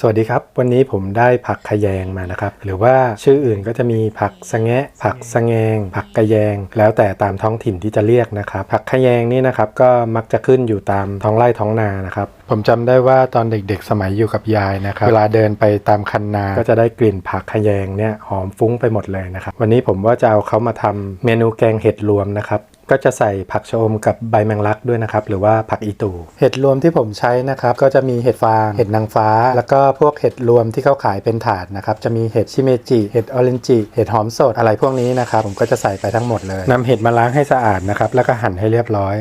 สวัสดีครับ วันนี้ผมได้ผักขยงมานะครับ หรือว่าชื่ออื่นก็จะมีผักสะแงะ ผักสะแงง ผักกระแยง แล้วแต่ตามท้องถิ่นที่จะเรียกนะครับ ผักขยงนี่นะครับก็มักจะขึ้นอยู่ตามท้องไร่ท้องนานะครับ ผมจำได้ว่าตอนเด็กๆ สมัยอยู่กับยายนะครับ เวลาเดินไปตามคันนา ก็จะได้กลิ่นผักขยงเนี่ยหอมฟุ้งไปหมดเลยนะครับ วันนี้ผมว่าจะเอาเขามาทำเมนูแกงเห็ดรวมนะครับ ก็จะใส่ผักชะอมกับใบแมงลักด้วยนะครับ หรือว่าผักอีตูเห็ดรวมที่ผมใช้นะครับ ก็จะมีเห็ดฟาง เห็ดนางฟ้า แล้วก็พวกเห็ดรวมที่เขาขายเป็นถาดนะครับ จะมีเห็ดชิเมจิ เห็ดออเรนจิ เห็ดหอมสดอะไรพวกนี้นะครับ ผมก็จะใส่ไปทั้งหมดเลยนำเห็ดมาล้างให้สะอาดนะครับ แล้วก็หั่นให้เรียบร้อย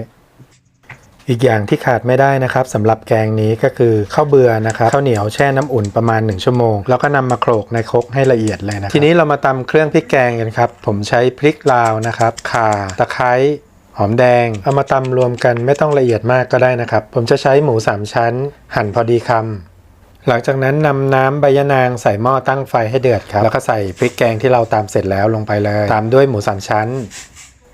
อีกอย่างที่ขาดไม่ได้นะครับสำหรับแกงนี้ก็คือข้าวเบื่อนะครับข้าวเหนียวแช่น้ำอุ่นประมาณ 1 ชั่วโมง แล้วก็นำมาโขลกในครกให้ละเอียดเลยนะครับทีนี้เรามาตำเครื่องพริกแกงกันครับ ผมใช้พริกลาวนะครับข่าตะไคร้ หอมแดง เอามาตำรวมกันไม่ต้องละเอียดมากก็ได้นะครับ ผมจะใช้หมู 3 ชั้น หั่นพอดีคำหลังจากนั้นนำน้ำใบยะนางใส่หม้อตั้งไฟให้เดือดครับ แล้วก็ใส่พริกแกงที่เราตำเสร็จแล้วลงไปเลย ตามด้วยหมูสามชั้น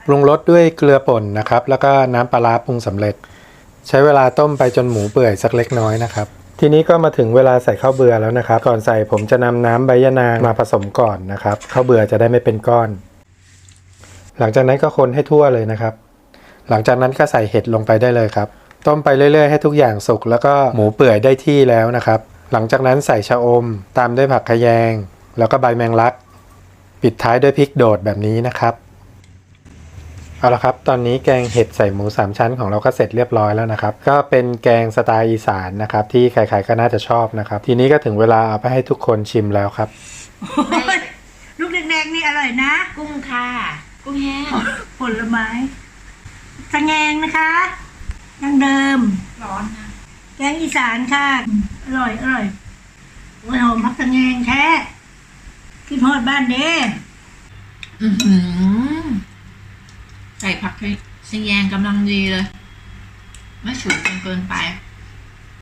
ปรุงรสด้วยเกลือป่นนะครับ แล้วก็น้ำปลาร้าปรุงสำเร็จ ใช้เวลาต้มไปจนหมูเปื่อยสักเล็กน้อยนะครับทีนี้ก็มาถึงเวลาใส่ข้าวเบื่อแล้วนะครับ ก่อนใส่ผมจะนำน้ำใบยะนางมาผสมก่อนนะครับข้าวเบื่อจะได้ไม่เป็นก้อน หลังจากนั้นก็คนให้ทั่วเลยนะครับ หลังจากนั้นก็ใส่เห็ดลงไปได้เลยครับ ต้มไปเรื่อยๆให้ทุกอย่างสุกแล้วก็หมูเปื่อยได้ที่แล้วนะครับ หลังจากนั้นใส่ชะอม ตามด้วยผักขะแยง แล้วก็ใบแมงลัก ปิดท้ายด้วยพริกโดดแบบนี้นะครับเอาละครับ ตอนนี้แกงเห็ดใส่หมูสามชั้นของเราก็เสร็จเรียบร้อยแล้วนะครับ ก็เป็นแกงสไตล์อีสานนะครับ ที่ใครๆก็น่าจะชอบนะครับ ทีนี้ก็ถึงเวลาเอาไปให้ทุกคนชิมแล้วครับ ลูกแดงๆนี่อร่อยนะ กุ้งค่ะ กุ้งแห้งผลไม้ สะแงงนะคะดังเดิม ร้อนนะแกงอีสานค่ะ อร่อยอร่อยโอ้ยหอมพักสะแงงแท้คิดฮอดบ้านเด้อือหือใส่ผักชะแยงกำลังดีเลย ไม่ฉุนจนเกินไปอ